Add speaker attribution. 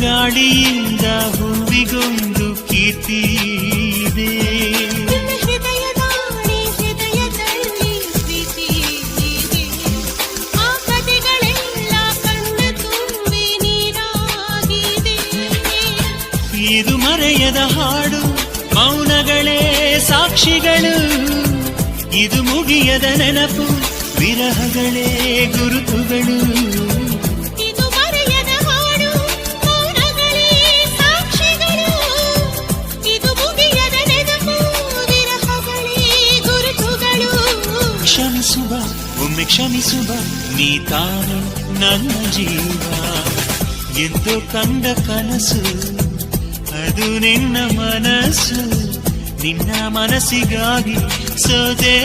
Speaker 1: ಗಾಳಿಯಿಂದ ಹೂವಿಗೊಂದು ಕೀರ್ತಿ ಇದೆ.
Speaker 2: ನಿನ್ನ ಹೃದಯದಾಣೆ ಹೃದಯದಲ್ಲಿ ಪ್ರೀತಿ ಇದೆ ಆ ಕಥೆಗಳೆಲ್ಲ ಕಣ್ಣ ತುಂಬಿ ನೀರಾಗಿದೆ
Speaker 1: ಇದು ಮರೆಯದ ಹಾಡು ಮೌನಗಳೇ ಸಾಕ್ಷಿಗಳು. ಇದು ಮುಗಿಯದ ನೆನಪು, ವಿರಹಗಳೇ ಗುರುತುಗಳು. ಒಮ್ಮೆ ಕ್ಷಮಿಸುವ ನೀ ತಾನು ನನ್ನ ಜೀವ. ಎಂದು ಕಂಡ ಕನಸು, ಅದು ನಿನ್ನ ಮನಸ್ಸು. ನಿನ್ನ ಮನಸ್ಸಿಗಾಗಿ ಸೋದೆ